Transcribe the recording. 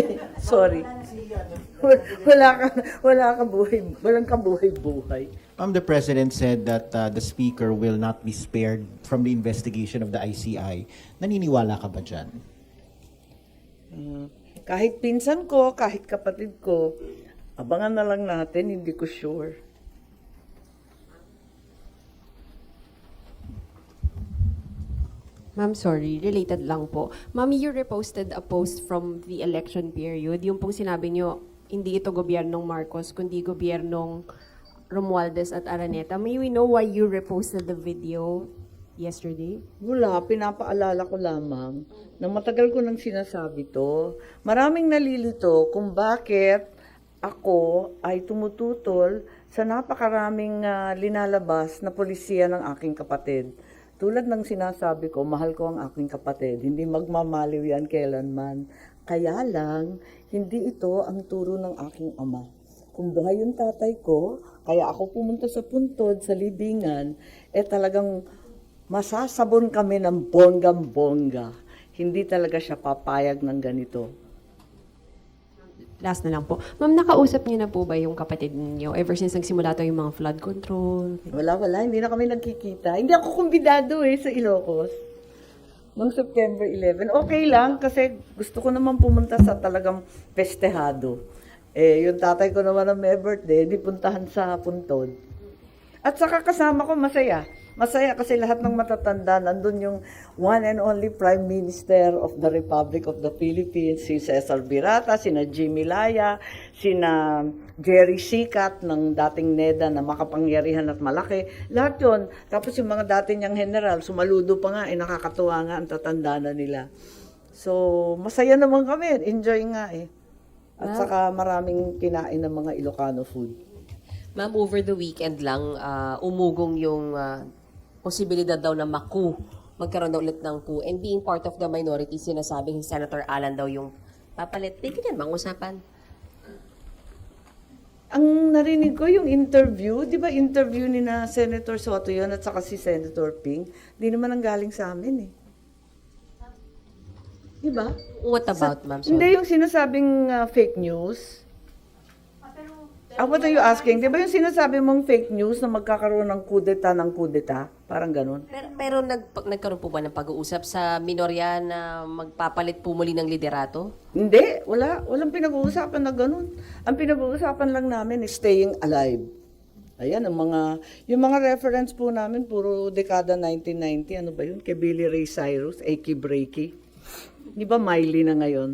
Sorry. Wala ka, wala ka buhay, walang kabuhay-buhay. Um, the president said that uh, the speaker will not be spared from the investigation of the ICI. Naniniwala ka ba dyan? Uh, kahit pinsan ko, kahit kapatid ko, abangan na lang natin, hindi ko sure. Ma'am, sorry, related lang po. Ma'am, you reposted a post from the election period. Yung pong sinabi nyo, hindi ito gobyernong Marcos, kundi gobyernong Romualdez at Araneta. May we know why you reposted the video yesterday? Wala, pinapaalala ko lamang na matagal ko nang sinasabi to. Maraming nalilito kung bakit ako ay tumututol sa napakaraming ah, linalabas na polisiya ng aking kapatid. Tulad ng sinasabi ko, mahal ko ang aking kapatid. Hindi magmamaliw yan kailanman. Kaya lang, hindi ito ang turo ng aking ama. Kung buhay yung tatay ko, kaya ako pumunta sa puntod, sa libingan, eh talagang masasabon kami ng bonggam-bongga. Hindi talaga siya papayag ng ganito. Last na lang po. Ma'am, nakausap niyo na po ba yung kapatid niyo ever since nagsimula to yung mga flood control? Wala, wala. Hindi na kami nagkikita. Hindi ako kumbidado eh sa Ilocos. Noong September 11. Okay lang kasi gusto ko naman pumunta sa talagang festehado. Eh, yung tatay ko naman na may birthday, di puntahan sa puntod. At saka kasama ko masaya. Masaya kasi lahat ng matatanda, nandun yung one and only Prime Minister of the Republic of the Philippines, si Cesar Birata, sina Jimmy Laya, sina Jerry Sikat ng dating NEDA na makapangyarihan at malaki. Lahat yun. Tapos yung mga dati niyang general, sumaludo pa nga, eh, nakakatuwa nga ang tatanda na nila. So, masaya naman kami. Enjoy nga eh. At saka maraming kinain ng mga Ilocano food. Ma'am, over the weekend lang, ah, umugong yung ah, posibilidad daw na maku. Magkaroon daw ulit ng coup. And being part of the minority, sinasabing si Senator Alan daw yung papalit. Di ganyan bang usapan? Ang narinig ko yung interview, di ba interview ni na Senator Soto yun at saka si Senator Ping, di naman ang galing sa amin eh. Di ba? What about, ma'am? Hindi yung sinasabing uh, fake news. Ah, what are you asking? Di ba yung sinasabi mong fake news na magkakaroon ng kudeta ng kudeta? Parang ganun. pero, pero nag, nagkaroon po ba ng pag-uusap sa minorya na magpapalit po muli ng liderato? Hindi, wala. Walang pinag-uusapan na ganun. Ang pinag-uusapan lang namin is staying alive. Ayan, ang mga, yung mga reference po namin, puro dekada 1990, ano ba yun? Kay Billy Ray Cyrus, Aki Breaky. Di ba Miley na ngayon?